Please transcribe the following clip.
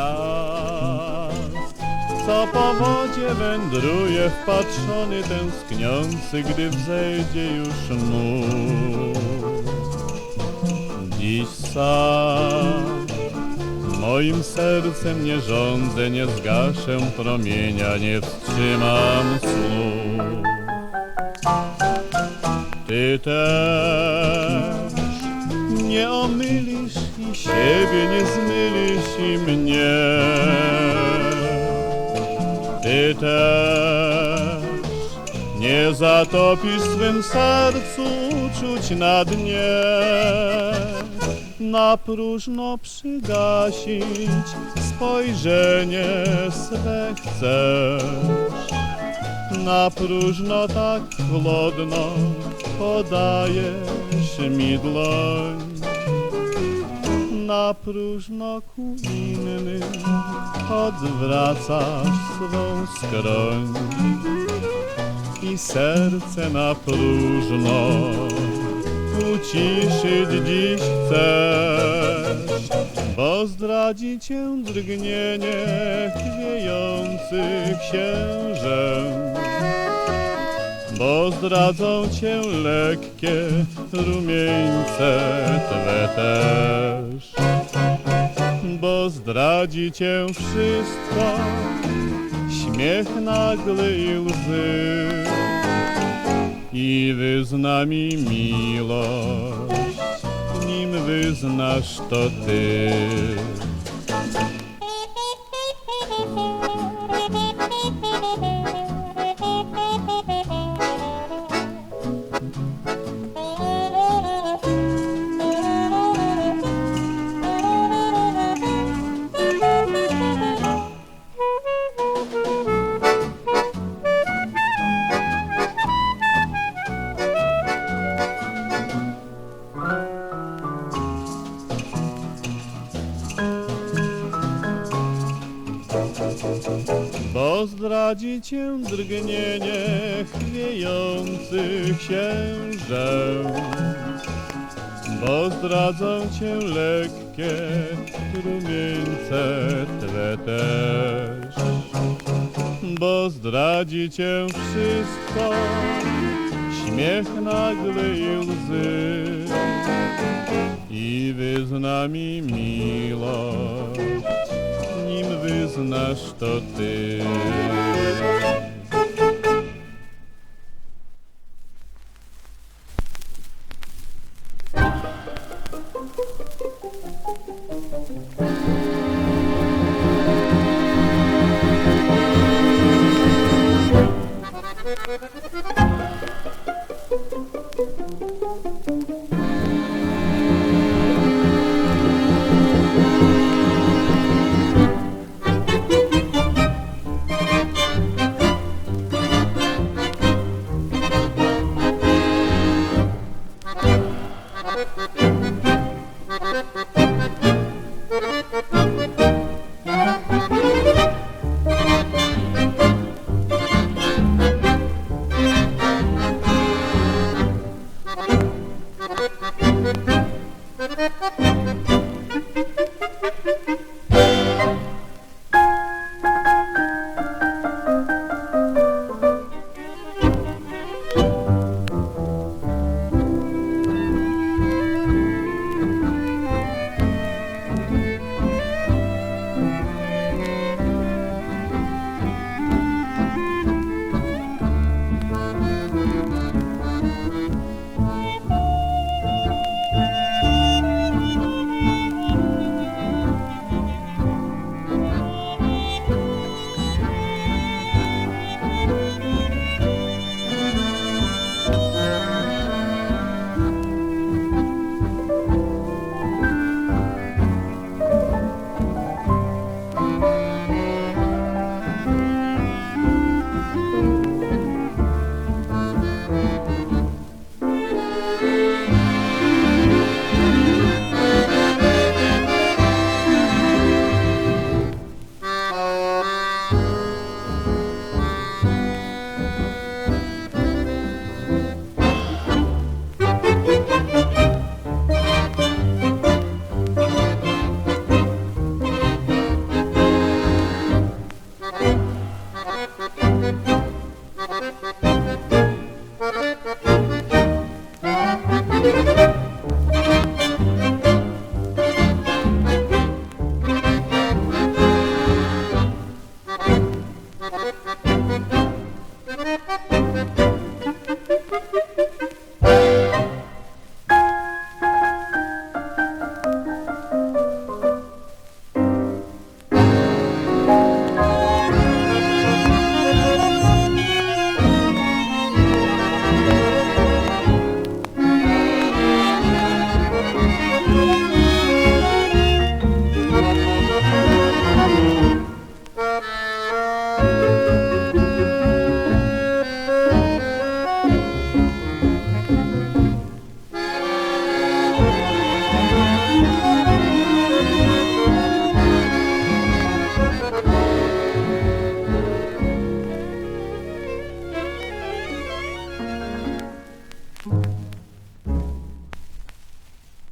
las. Co po wodzie wędruje wpatrzony, tęskniący, gdy wzejdzie już mur. Dziś sam moim sercem nie rządzę, nie zgaszę promienia, nie wstrzymam snu. Ty też nie omylisz i siebie nie zmylisz i mnie. Ty też nie zatopisz swym sercu uczuć na dnie. Na próżno przygasić spojrzenie swe chcesz. Na próżno tak chłodno podajesz mi dłoń. Na próżno ku innym odwracasz swą skroń. I serce na próżno uciszyć dziś chcesz, bo zdradzi cię drgnienie chwiejących księżem. Bo zdradzą cię lekkie rumieńce twe. Zdradzi cię wszystko, śmiech nagły i łzy. I wyzna mi miłość, nim wyznasz to ty. Bo zdradzi cię drgnienie chwiejących księżem. Bo zdradzą cię lekkie rumieńce twe też. Bo zdradzi cię wszystko, śmiech nagły i łzy. I wyzna mi miłość, bez na što ty. Música